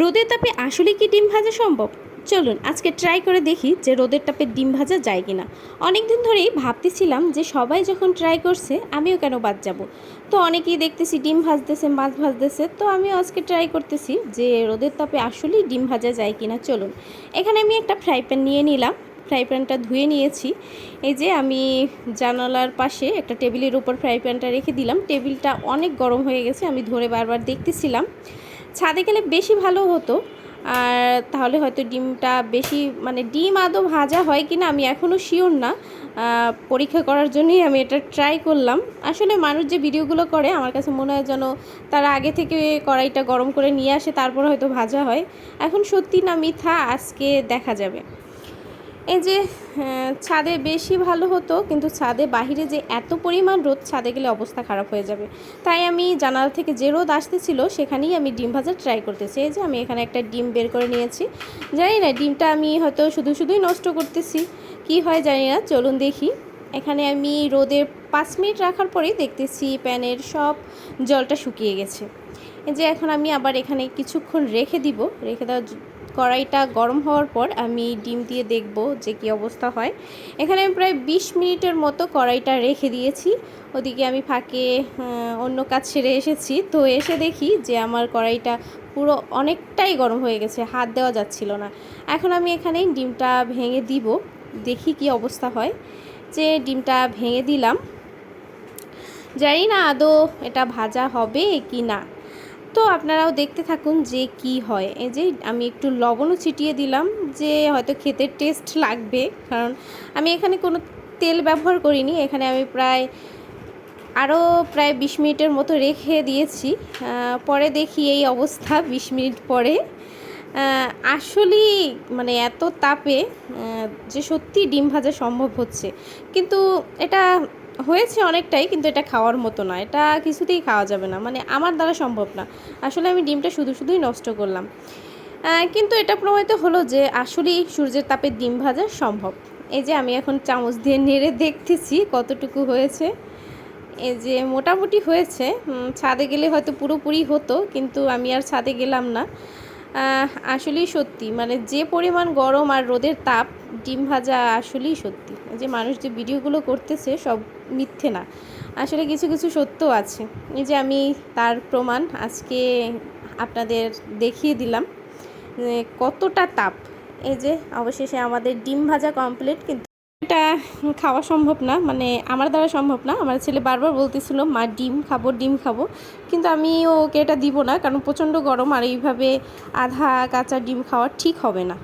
রোদের তাপে আসলে কি ডিম ভাজা সম্ভব? চলুন, আজকে ট্রাই করে দেখি যে রোদের তাপে ডিম ভাজা যায় কিনা। অনেক দিন ধরেই ভাবতেছিলাম যে সবাই যখন ট্রাই করছে, আমিও কেন বাদ যাব? তো অনেকেই দেখতেছি ডিম ভাজতেছে, মাছ ভাজতেছে, তো আমিও আজকে ট্রাই করতেছি যে রোদের তাপে আসলেই ডিম ভাজা যায় কিনা। চলুন, এখানে আমি একটা ফ্রাই প্যান নিয়ে নিলাম। ফ্রাই প্যানটা ধুয়ে নিয়েছি। এই যে আমি জানালার পাশে একটা টেবিলের উপর ফ্রাই প্যানটা রেখে দিলাম। টেবিলটা অনেক গরম হয়ে গেছে, আমি ধরে বারবার দেখতেছিলাম। ছাদে গেলে বেশি ভালো হতো। আর তাহলে হয়তো ডিমটা বেশি মানে ডিম আদৌ ভাজা হয় কি না আমি এখনও শিওর না। পরীক্ষা করার জন্যই আমি এটা ট্রাই করলাম। আসলে মানুষ যে ভিডিওগুলো করে, আমার কাছে মনে হয় যেন তারা আগে থেকে কড়াইটা গরম করে নিয়ে আসে, তারপর হয়তো ভাজা হয়। এখন সত্যি না মিথা আজকে দেখা যাবে। এই যে ছাদে বেশি ভালো হতো, কিন্তু ছাদে বাহিরে যে এত পরিমাণ রোদ, ছাদে গেলে অবস্থা খারাপ হয়ে যাবে। তাই আমি জানালা থেকে যে রোদ আসতেছিল, সেখানেই আমি ডিম ভাজা ট্রাই করতেছি। এই যে, আমি এখানে একটা ডিম বের করে নিয়েছি। জানি না, ডিমটা আমি হয়তো শুধু শুধুই নষ্ট করতেছি। কি হয় জানি না, চলুন দেখি। এখানে আমি রোদে পাঁচ মিনিট রাখার পরেই দেখতেছি প্যানের সব জলটা শুকিয়ে গেছে। এই যে, এখন আমি আবার এখানে কিছুক্ষণ রেখে দিব। রেখে দেওয়ার কড়াইটা গরম হওয়ার পর আমি ডিম দিয়ে দেখব যে কী অবস্থা হয়। এখানে আমি প্রায় বিশ মিনিটের মতো কড়াইটা রেখে দিয়েছি। ওদিকে আমি ফাঁকে অন্য কাজ সেরে এসেছি। তো এসে দেখি যে আমার কড়াইটা পুরো অনেকটাই গরম হয়ে গেছে, হাত দেওয়া যাচ্ছিল না। এখন আমি এখানে ডিমটা ভেঙে দিব, দেখি কি অবস্থা হয়। যে ডিমটা ভেঙে দিলাম, জানি না আদৌ এটা ভাজা হবে কি না। তো আপনারাও দেখতে থাকুন যে কি হয়। এই যে আমি একটু লবণও ছিটিয়ে দিলাম যে হয়তো খেতে টেস্ট লাগবে। কারণ আমি এখানে কোনো তেল ব্যবহার করিনি। এখানে আমি প্রায় আরও প্রায় বিশ মিনিটের মতো রেখে দিয়েছি। পরে দেখি এই অবস্থা বিশ মিনিট পরে। আসলেই মানে এত তাপে যে সত্যি ডিম ভাজা সম্ভব হচ্ছে। কিন্তু এটা হয়েছে অনেকটাই, কিন্তু এটা খাওয়ার মতো না। এটা কিছুতেই খাওয়া যাবে না। মানে আমার দ্বারা সম্ভব না। আসলে আমি ডিমটা শুধু শুধুই নষ্ট করলাম। কিন্তু এটা প্রমাণিত হলো যে আসলেই সূর্যের তাপে ডিম ভাজা সম্ভব। এই যে আমি এখন চামচ দিয়ে নেড়ে দেখতেছি কতটুকু হয়েছে। এই যে মোটামুটি হয়েছে। ছাদে গেলে হয়তো পুরোপুরি হতো, কিন্তু আমি আর ছাদে গেলাম না। আসলেই সত্যি। মানে যে পরিমাণ গরম আর রোদের তাপ, ডিম ভাজা আসলেই সত্যি। যে মানুষ যে ভিডিওগুলো করতেছে, সব মিথ্যে না। আসলে কিছু কিছু সত্য আছে। এই যে আমি তার প্রমাণ আজকে আপনাদের দেখিয়ে দিলাম কতটা তাপ। এই যে অবশেষে আমাদের ডিম ভাজা কমপ্লিট কিন্তু এটা খাওয়া সম্ভব না মানে আমার দ্বারা সম্ভব না। আমার ছেলে বারবার বলতেছিল, মা, ডিম খাব ডিম খাব। কিন্তু আমি ওকে এটা দিব না, কারণ প্রচণ্ড গরম আর এইভাবে আধা কাঁচা ডিম খাওয়া ঠিক হবে না।